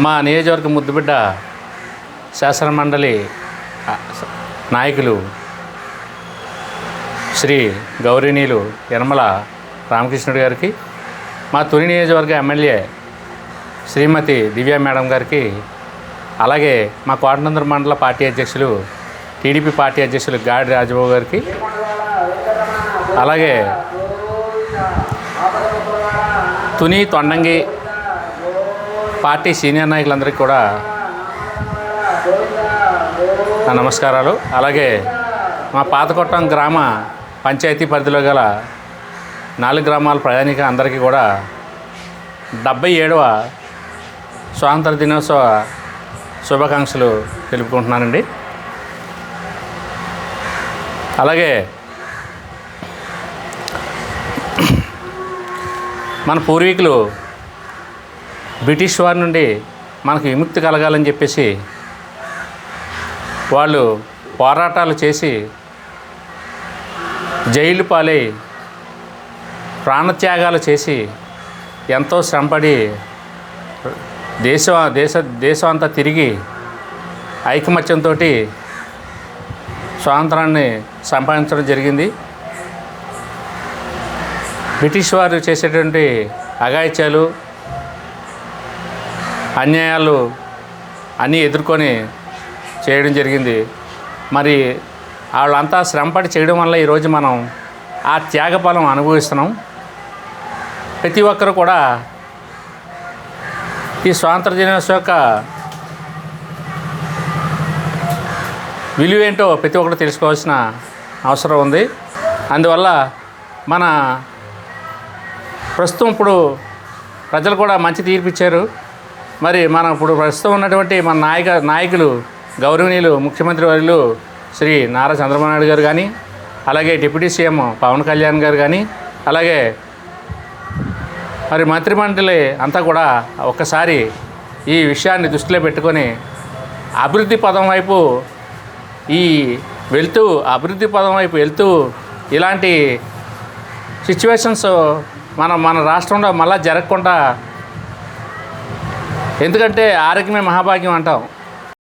మా నియోజకవర్గ ముద్దుబిడ్డ శాసనమండలి నాయకులు శ్రీ గౌరీనీలు యనమల రామకృష్ణుడు గారికి మా తొలి నియోజకవర్గ ఎమ్మెల్యే శ్రీమతి దివ్య మేడం గారికి అలాగే మా కోటనందర మండల పార్టీ అధ్యక్షులు టీడీపీ పార్టీ అధ్యక్షులు గాడి రాజబాబు గారికి అలాగే తుని తొండంగి పార్టీ సీనియర్ నాయకులందరికీ కూడా నా నమస్కారాలు. అలాగే మా పాతకొట్టం గ్రామ పంచాయతీ పరిధిలో గల నాలుగు గ్రామాల ప్రయాణిక అందరికీ కూడా డెబ్బై ఏడవ స్వాతంత్ర దినోత్సవ శుభాకాంక్షలు తెలుపుకుంటున్నానండి. అలాగే మన పూర్వీకులు బ్రిటిష్ వారి నుండి మనకు విముక్తి కలగాలని చెప్పేసి వాళ్ళు పోరాటాలు చేసి జైలు పాలై ప్రాణత్యాగాలు చేసి ఎంతో శ్రమపడి దేశం దేశ దేశం అంతా తిరిగి ఐకమత్యంతో స్వాతంత్రాన్ని సంపాదించడం జరిగింది. బ్రిటిష్ వారు చేసేటువంటి అఘాయిత్యాలు అన్యాయాలు అన్నీ ఎదుర్కొని చేయడం జరిగింది. మరి వాళ్ళంతా శ్రమపడి చేయడం వల్ల ఈరోజు మనం ఆ త్యాగఫలం అనుభవిస్తున్నాం. ప్రతి ఒక్కరు కూడా ఈ స్వాతంత్ర దినోత్సవం యొక్క విలువ ఏంటో ప్రతి ఒక్కరు తెలుసుకోవాల్సిన అవసరం ఉంది. అందువల్ల మన ప్రస్తుతం ఇప్పుడు ప్రజలు కూడా మంచి తీర్పు ఇచ్చారు. మరి మనం ఇప్పుడు ప్రస్తుతం ఉన్నటువంటి మన నాయక నాయకులు గౌరవనీయులు ముఖ్యమంత్రి వర్యులు శ్రీ నారా చంద్రబాబు నాయుడు గారు కానీ అలాగే డిప్యూటీ సీఎం పవన్ కళ్యాణ్ గారు కానీ అలాగే మరి మంత్రిమండలి అంతా కూడా ఒక్కసారి ఈ విషయాన్ని దృష్టిలో పెట్టుకొని అభివృద్ధి పదం వైపు ఈ వెళ్తూ అభివృద్ధి పదం వైపు వెళ్తూ ఇలాంటి సిచ్యువేషన్స్ మనం మన రాష్ట్రంలో మళ్ళా జరగకుండా ఎందుకంటే ఆరోగ్యమే మహాభాగ్యం అంటాం.